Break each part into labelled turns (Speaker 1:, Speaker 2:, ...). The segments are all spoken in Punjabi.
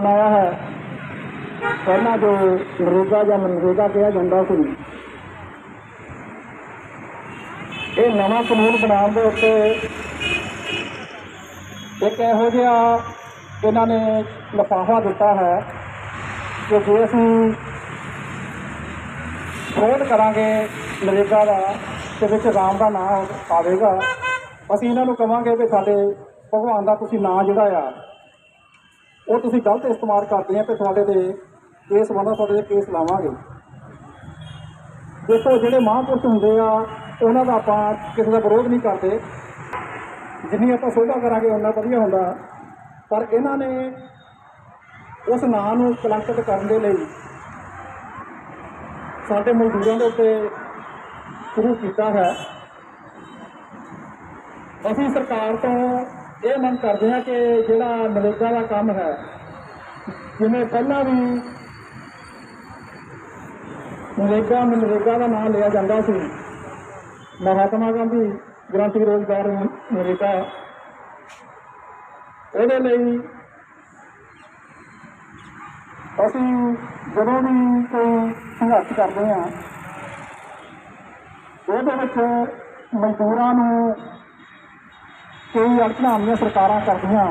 Speaker 1: ਬਣਾਇਆ ਹੈ। ਪਹਿਲਾਂ ਜੋ ਨਰੇਗਾ ਜਾਂ ਮਨਰੇਗਾ ਕਿਹਾ ਜਾਂਦਾ ਸੀ, ਇਹ ਨਵਾਂ ਕਾਨੂੰਨ ਬਣਾਉਣ ਦੇ ਉੱਤੇ ਇੱਕ ਇਹੋ ਜਿਹਾ ਇਹਨਾਂ ਨੇ ਲਫਾਫਾ ਦਿੱਤਾ ਹੈ ਕਿ ਜੇ ਅਸੀਂ ਫਰੋਡ ਕਰਾਂਗੇ ਨਰੇਗਾ ਦਾ ਤੇ ਵਿੱਚ ਰਾਮ ਦਾ ਨਾਮ ਆਵੇਗਾ, ਅਸੀਂ ਇਹਨਾਂ ਨੂੰ ਕਵਾਂਗੇ ਵੀ ਸਾਡੇ ਭਗਵਾਨ ਦਾ ਤੁਸੀਂ ਨਾਂ ਜਿਹੜਾ ਆ ਉਹ ਤੁਸੀਂ ਗਲਤ ਇਸਤੇਮਾਲ ਕਰਦੇ ਆ, ਤੇ ਤੁਹਾਡੇ ਤੇ ਕੇਸ ਬੰਦਾ ਤੁਹਾਡੇ ਤੇ ਕੇਸ ਲਾਵਾਂਗੇ। ਦੇਖੋ, ਜਿਹੜੇ ਮਹਾਂਪੁਰਸ਼ ਹੁੰਦੇ ਆ, ਉਹਨਾਂ ਦਾ ਆਪਾਂ ਕਿਸੇ ਦਾ ਵਿਰੋਧ ਨਹੀਂ ਕਰਦੇ। ਜਿੰਨੀ ਆਪਾਂ ਸੋਭਾ ਕਰਾਂਗੇ ਉਹਨਾਂ ਵਧੀਆ ਹੁੰਦਾ। ਪਰ ਇਹਨਾਂ ਨੇ ਉਸ ਨਾਂ ਨੂੰ ਕਲੰਕਿਤ ਕਰਨ ਦੇ ਲਈ ਸਾਡੇ ਮਜ਼ਦੂਰਾਂ ਦੇ ਉੱਤੇ ਸ਼ੁਰੂ ਕੀਤਾ ਹੈ। ਅਸੀਂ ਸਰਕਾਰ ਤੋਂ ਇਹ ਮੰਗ ਕਰਦੇ ਹਾਂ ਕਿ ਜਿਹੜਾ ਨਰੇਗਾ ਦਾ ਕੰਮ ਹੈ, ਜਿਵੇਂ ਪਹਿਲਾਂ ਵੀ ਨਰੇਗਾ, ਮਨਰੇਗਾ ਦਾ ਨਾਮ ਲਿਆ ਜਾਂਦਾ ਸੀ। ਮਹਾਤਮਾ ਗਾਂਧੀ ਗ੍ਰਾਂਤੀ ਰੋਜ਼ਗਾਰ ਨਰੇਗਾ। ਉਹਦੇ ਲਈ ਅਸੀਂ ਜਦੋਂ ਵੀ ਕੋਈ ਸੰਘਰਸ਼ ਕਰਦੇ ਹਾਂ, ਉਹਦੇ ਵਿੱਚ ਮਜ਼ਦੂਰਾਂ ਨੂੰ ਕਈ ਅੜਚਣਾਂ ਸਰਕਾਰਾਂ ਕਰਦੀਆਂ।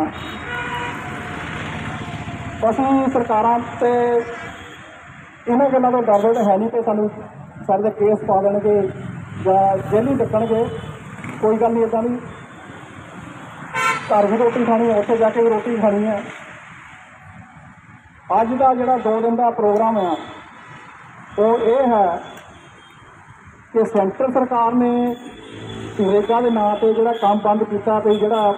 Speaker 1: ਅਸੀਂ ਸਰਕਾਰਾਂ ਤੇ ਇਹਨਾਂ ਗੱਲਾਂ ਤੋਂ ਡਰਦੇ ਤਾਂ ਹੈ ਨਹੀਂ ਕਿ ਸਾਨੂੰ ਸਾਡੇ ਦੇ ਕੇਸ ਪਾ ਦੇਣਗੇ ਜਾਂ ਜੇਲ੍ਹ ਹੀ ਡੱਕਣਗੇ, ਕੋਈ ਗੱਲ ਨਹੀਂ ਇਦਾਂ ਦੀ। ਘਰ ਵੀ ਰੋਟੀ ਖਾਣੀ ਹੈ, ਉੱਥੇ ਜਾ ਕੇ ਵੀ ਰੋਟੀ ਖਾਣੀ ਹੈ। ਅੱਜ ਦਾ ਜਿਹੜਾ ਦੋ ਦਿਨ ਦਾ ਪ੍ਰੋਗਰਾਮ ਹੈ ਉਹ ਇਹ ਹੈ ਕਿ ਸੈਂਟਰ ਸਰਕਾਰ ਨੇ ਨਰੇਗਾ ਦੇ ਨਾਂ ਤੇ ਜਿਹੜਾ ਕੰਮ ਬੰਦ ਕੀਤਾ ਤੇ ਜਿਹੜਾ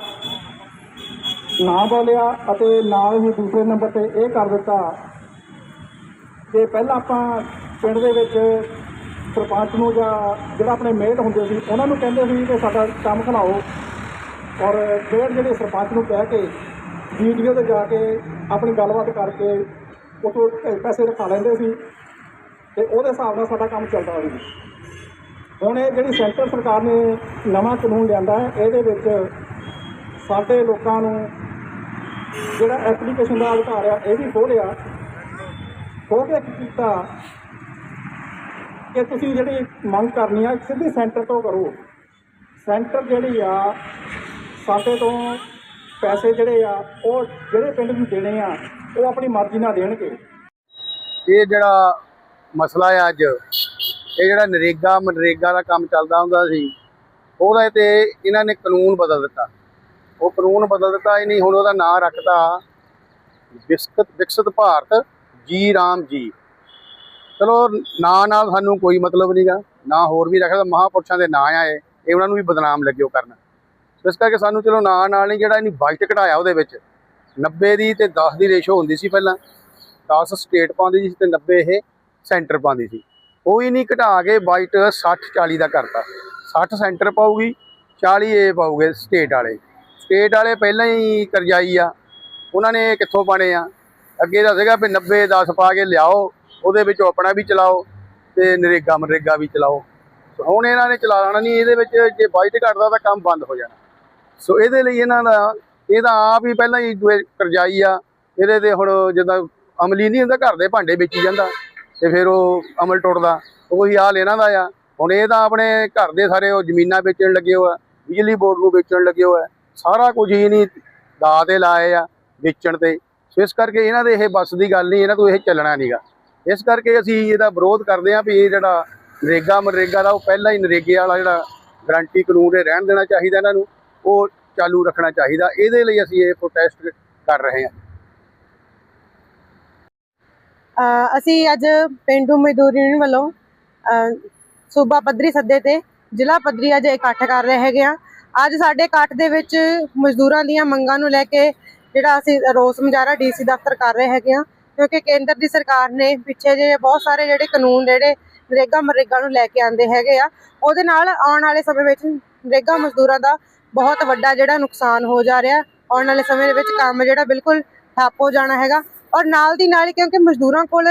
Speaker 1: ਨਾਂ ਬੋਲਿਆ ਅਤੇ ਨਾਲ ਹੀ ਦੂਸਰੇ ਨੰਬਰ ਤੇ ਇਹ ਕਰ ਦਿੱਤਾ। ਕਿ ਪਹਿਲਾਂ ਆਪਾਂ ਪਿੰਡ ਦੇ ਵਿੱਚ ਸਰਪੰਚ ਨੂੰ ਜਾਂ ਜਿਹੜਾ ਆਪਣੇ ਮੇਟ ਹੁੰਦੇ ਸੀ, ਉਹਨਾਂ ਨੂੰ ਕਹਿੰਦੇ ਸੀ ਕਿ ਸਾਡਾ ਕੰਮ ਖਲਾਓ। ਔਰ ਫਿਰ ਜਿਹੜੇ ਸਰਪੰਚ ਨੂੰ ਕਹਿ ਕੇ ਵੀਡੀਓ ਤੇ ਜਾ ਕੇ ਆਪਣੀ ਗੱਲਬਾਤ ਕਰਕੇ ਉਤੋਂ ਪੈਸੇ ਰਖਾ ਲੈਂਦੇ ਸੀ ਤੇ ਉਹਦੇ ਹਿਸਾਬ ਨਾਲ ਸਾਡਾ ਕੰਮ ਚੱਲਦਾ ਸੀ। ਹੁਣ ਇਹ ਜਿਹੜੀ ਸੈਂਟਰ ਸਰਕਾਰ ਨੇ ਨਵਾਂ ਕਾਨੂੰਨ ਲਿਆਂਦਾ ਹੈ, ਇਹਦੇ ਵਿੱਚ ਸਾਡੇ ਲੋਕਾਂ ਨੂੰ ਜਿਹੜਾ ਐਪਲੀਕੇਸ਼ਨ ਦਾ ਅਧਿਕਾਰ ਆ, ਇਹ ਵੀ ਖੋਲਿਆ ਖੋਹ ਕੇ ਕੀ ਕੀਤਾ? ਕਿ ਤੁਸੀਂ ਜਿਹੜੀ ਮੰਗ ਕਰਨੀ ਆ, ਸਿੱਧੀ ਸੈਂਟਰ ਤੋਂ ਕਰੋ। ਸੈਂਟਰ ਜਿਹੜੀ ਆ, ਸਾਡੇ ਤੋਂ ਪੈਸੇ ਜਿਹੜੇ ਆ, ਉਹ ਜਿਹੜੇ ਪਿੰਡ ਨੂੰ ਦੇਣੇ ਆ, ਉਹ ਆਪਣੀ ਮਰਜ਼ੀ ਨਾਲ ਦੇਣਗੇ।
Speaker 2: ਇਹ ਜਿਹੜਾ ਮਸਲਾ ਆ ਅੱਜ ਇਹ ਜਿਹੜਾ ਨਰੇਗਾ, ਮਨਰੇਗਾ ਦਾ ਕੰਮ ਚੱਲਦਾ ਹੁੰਦਾ ਸੀ, ਉਹਦਾ ਤੇ ਇਹਨਾਂ ਨੇ ਕਾਨੂੰਨ ਬਦਲ ਦਿੱਤਾ। ਉਹ ਕਾਨੂੰਨ ਬਦਲ ਦਿੱਤਾ, ਇਹ ਨਹੀਂ ਹੁਣ ਉਹਦਾ ਨਾਂ ਰੱਖਤਾ ਵਿਕਸਿਤ ਵਿਕਸਿਤ ਭਾਰਤ, ਜੀ ਰਾਮ ਜੀ। ਚਲੋ, ਨਾਂ ਨਾਲ ਸਾਨੂੰ ਕੋਈ ਮਤਲਬ ਨਹੀਂਗਾ ਨਾ ਹੋਰ ਵੀ ਰੱਖਦਾ, ਮਹਾਪੁਰਸ਼ਾਂ ਦੇ ਨਾਂ ਆਏ, ਇਹ ਉਹਨਾਂ ਨੂੰ ਵੀ ਬਦਨਾਮ ਲੱਗਿਓ ਕਰਨ। ਇਸ ਕਰਕੇ ਸਾਨੂੰ ਚਲੋ ਨਾਂ ਨਾਲ ਨਹੀਂ, ਜਿਹੜਾ ਇਹਨੂੰ ਬਜਟ ਘਟਾਇਆ ਉਹਦੇ ਵਿੱਚ। 90 ਦੀ ਤੇ 10 ਦੀ ਰੇਸ਼ੋ ਹੁੰਦੀ ਸੀ ਪਹਿਲਾਂ। 10 ਸਟੇਟ ਪਾਉਂਦੀ ਸੀ ਤੇ 90 ਇਹ ਸੈਂਟਰ ਪਾਉਂਦੀ ਸੀ। ਕੋਈ ਨਹੀਂ ਘਟਾ ਕੇ ਵਾਈਟ 60 40 ਦਾ ਕਰਤਾ। 60 ਸੈਂਟਰ ਪਾਊਗੀ 40 ਇਹ ਪਾਉਗੇ ਸਟੇਟ ਵਾਲੇ। ਸਟੇਟ ਵਾਲੇ ਪਹਿਲਾਂ ਹੀ ਕਰਜਾਈ ਆ। ਉਹਨਾਂ ਨੇ ਕਿੱਥੋਂ ਪਾਣੇ ਆ? ਅੱਗੇ ਤਾਂ ਸੀਗਾ ਵੀ 90 10 ਪਾ ਕੇ ਲਿਆਓ, ਉਹਦੇ ਵਿੱਚੋਂ ਆਪਣਾ ਵੀ ਚਲਾਓ ਤੇ ਨਰੇਗਾ ਮਨਰੇਗਾ ਵੀ ਚਲਾਓ। ਹੁਣ ਇਹਨਾਂ ਨੇ ਚਲਾਉਣਾ ਨਹੀਂ, ਇਹਦੇ ਵਿੱਚ ਜੇ ਬਾਈਟ ਘਟਦਾ ਤਾਂ ਕੰਮ ਬੰਦ ਹੋ ਜਾਣਾ। ਸੋ ਇਹਦੇ ਲਈ ਇਹਨਾਂ ਦਾ, ਇਹ ਤਾਂ ਆਪ ਹੀ ਪਹਿਲਾਂ ਹੀ ਕਰਜਾਈ ਆ। ਇਹਦੇ ਤੇ ਹੁਣ ਜਿੱਦਾਂ ਅਮਲੀ ਨਹੀਂ ਹੁੰਦਾ, ਘਰ ਦੇ ਭਾਂਡੇ ਵੇਚੀ ਜਾਂਦਾ। ਤੇ ਫਿਰ ਉਹ ਅਮਲ ਟੁੱਟਦਾ। ਉਹੀ ਹਾਲ ਇਹਨਾਂ ਦਾ ਆ। ਹੁਣ ਇਹ ਤਾਂ ਆਪਣੇ ਘਰ ਦੇ ਸਾਰੇ ਉਹ ਜ਼ਮੀਨਾਂ ਵੇਚਣ ਲੱਗੇ ਹੋਆ ਬਿਜਲੀ ਬੋਰਡ ਨੂੰ ਵੇਚਣ ਲੱਗੇ ਹੋਆ ਸਾਰਾ ਕੁਝ ਹੀ ਨਹੀਂ ਦਾ ਤੇ ਲਾਏ ਆ ਵੇਚਣ ਤੇ। ਸੋ ਇਸ ਕਰਕੇ ਇਹਨਾਂ ਦੇ ਇਹ ਬੱਸ ਦੀ ਗੱਲ ਨਹੀਂ, ਇਹਨਾਂ ਤੋਂ ਇਹ ਚੱਲਣਾ ਨਹੀਂਗਾ ਇਸ ਕਰਕੇ ਅਸੀਂ ਇਹਦਾ ਵਿਰੋਧ ਕਰਦੇ ਹਾਂ ਵੀ ਇਹ ਜਿਹੜਾ ਨਰੇਗਾ ਮਨਰੇਗਾ ਦਾ ਉਹ ਪਹਿਲਾਂ ਹੀ ਨਰੇਗੇ ਵਾਲਾ ਜਿਹੜਾ ਗਰੰਟੀ ਕਾਨੂੰਨ ਇਹ ਰਹਿਣ ਦੇਣਾ ਚਾਹੀਦਾ ਇਹਨਾਂ ਨੂੰ, ਉਹ ਚਾਲੂ ਰੱਖਣਾ ਚਾਹੀਦਾ। ਇਹਦੇ ਲਈ ਅਸੀਂ ਇਹ ਪ੍ਰੋਟੈਸਟ ਕਰ ਰਹੇ ਹਾਂ।
Speaker 3: ਅਸੀਂ ਅੱਜ ਪਿੰਡੂ ਮਜ਼ਦੂਰ ਯੂਨੀਅਨ ਵੱਲੋਂ ਸੂਬਾ ਪੱਧਰੀ ਸੱਦੇ ਤੇ ਜ਼ਿਲ੍ਹਾ ਪੱਧਰੀ ਅੱਜ ਇਕੱਠ ਕਰ ਰਹੇ ਹੈਗੇ ਆ ਅੱਜ ਸਾਡੇ ਇਕੱਠ ਦੇ ਵਿੱਚ ਮਜ਼ਦੂਰਾਂ ਦੀਆਂ ਮੰਗਾਂ ਨੂੰ ਲੈ ਕੇ ਜਿਹੜਾ ਅਸੀਂ ਰੋਸ ਮੁਜ਼ਾਹਰਾ ਡੀਸੀ ਦਫ਼ਤਰ ਕਰ ਰਹੇ ਹੈਗੇ ਆ ਕਿਉਂਕਿ ਕੇਂਦਰ ਦੀ ਸਰਕਾਰ ਨੇ ਪਿੱਛੇ ਜੇ ਬਹੁਤ ਸਾਰੇ ਜਿਹੜੇ ਕਾਨੂੰਨ ਜਿਹੜੇ ਨਰੇਗਾ ਮਰੇਗਾ ਨੂੰ ਲੈ ਕੇ ਆਂਦੇ ਹੈਗੇ ਆ, ਉਹਦੇ ਨਾਲ ਆਉਣ ਵਾਲੇ ਸਮੇਂ ਵਿੱਚ ਨਰੇਗਾ ਮਜ਼ਦੂਰਾਂ ਦਾ ਬਹੁਤ ਵੱਡਾ ਜਿਹੜਾ ਨੁਕਸਾਨ ਹੋ ਜਾ ਰਿਹਾ। ਆਉਣ ਵਾਲੇ ਸਮੇਂ ਦੇ ਵਿੱਚ ਕੰਮ ਜਿਹੜਾ ਬਿਲਕੁਲ ਠੱਪ ਹੋ ਜਾਣਾ ਹੈਗਾ। ਔਰ ਨਾਲ ਦੀ ਨਾਲ ਕਿਉਂਕਿ ਮਜ਼ਦੂਰਾਂ ਕੋਲ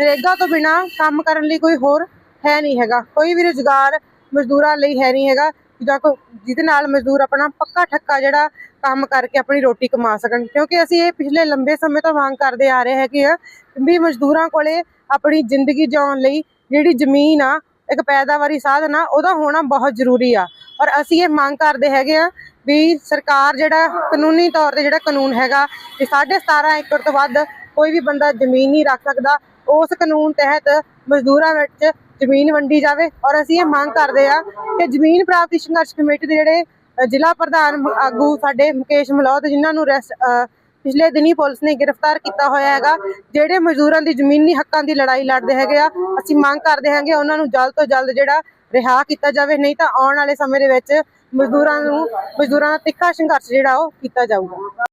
Speaker 3: ਰੇਗਾ ਤੋਂ ਬਿਨਾ ਕੰਮ ਕਰਨ ਲਈ ਕੋਈ ਹੋਰ ਹੈ ਨਹੀਂ ਹੈਗਾ। ਕੋਈ ਵੀ ਰੁਜ਼ਗਾਰ ਮਜ਼ਦੂਰਾਂ ਲਈ ਹੈ ਨਹੀਂ ਹੈਗਾ। ਜਾਂ ਕੋ ਜਿਹਦੇ ਨਾਲ ਮਜ਼ਦੂਰ ਆਪਣਾ ਪੱਕਾ ਠੱਕਾ ਜਿਹੜਾ ਕੰਮ ਕਰਕੇ ਆਪਣੀ ਰੋਟੀ ਕਮਾ ਸਕਣ। ਕਿਉਂਕਿ ਅਸੀਂ ਇਹ ਪਿਛਲੇ ਲੰਬੇ ਸਮੇਂ ਤੋਂ ਮੰਗ ਕਰਦੇ ਆ ਰਹੇ ਹੈਗੇ ਆ ਵੀ ਮਜ਼ਦੂਰਾਂ ਕੋਲੇ ਆਪਣੀ ਜ਼ਿੰਦਗੀ ਜਿਉਣ ਲਈ ਜਿਹੜੀ ਜ਼ਮੀਨ ਆ, ਇੱਕ ਪੈਦਾਵਾਰੀ ਸਾਧਨ ਆ, ਉਹਦਾ ਹੋਣਾ ਬਹੁਤ ਜ਼ਰੂਰੀ ਆ। ਔਰ ਅਸੀਂ ਇਹ ਮੰਗ ਕਰਦੇ ਹੈਗੇ ਆ ਵੀ ਸਰਕਾਰ ਜਿਹੜਾ ਕਾਨੂੰਨੀ ਤੌਰ ਤੇ ਜਿਹੜਾ ਕਾਨੂੰਨ ਹੈਗਾ ਕਿ 17.5 ਏਕੜ ਤੋਂ ਵੱਧ ਕੋਈ ਵੀ ਬੰਦਾ ਜ਼ਮੀਨ ਨਹੀਂ ਰੱਖ ਸਕਦਾ ਉਸ ਕਾਨੂੰਨ ਤਹਿਤ ਮਜ਼ਦੂਰਾਂ ਵਿੱਚ ਜ਼ਮੀਨ ਵੰਡੀ ਜਾਵੇ ਔਰ ਅਸੀਂ ਇਹ ਮੰਗ ਕਰਦੇ ਆ ਕਿ ਜ਼ਮੀਨ ਪ੍ਰਾਪਤੀ ਸੰਘਰਸ਼ ਕਮੇਟੀ ਦੇ ਜਿਹੜੇ ਜ਼ਿਲ੍ਹਾ ਪ੍ਰਧਾਨ ਆਗੂ ਸਾਡੇ ਮੁਕੇਸ਼ ਮਲੌਦ ਜਿਨ੍ਹਾਂ ਨੂੰ ਰੈਸ- ਅ, ਪਿਛਲੇ ਦਿਨੀ ਪੁਲਿਸ ਨੇ ਗ੍ਰਿਫਤਾਰ ਕੀਤਾ ਹੋਇਆ ਹੈਗਾ ਜਿਹੜੇ ਮਜ਼ਦੂਰਾਂ ਦੀ ਜ਼ਮੀਨੀ ਹੱਕਾਂ ਦੀ ਲੜਾਈ ਲੜਦੇ ਹੈਗੇ ਆ ਅਸੀਂ ਮੰਗ ਕਰਦੇ ਹਾਂਗੇ ਉਹਨਾਂ ਨੂੰ ਜਲਦ ਤੋਂ ਜਲਦ ਜਿਹੜਾ ਰਿਹਾ ਕੀਤਾ ਜਾਵੇ, ਨਹੀਂ ਤਾਂ ਆਉਣ ਵਾਲੇ ਸਮੇਂ ਦੇ ਵਿੱਚ ਮਜ਼ਦੂਰਾਂ ਨੂੰ, ਮਜ਼ਦੂਰਾਂ ਦਾ ਤਿੱਖਾ ਸੰਘਰਸ਼ ਜਿਹੜਾ ਉਹ ਕੀਤਾ ਜਾਊਗਾ।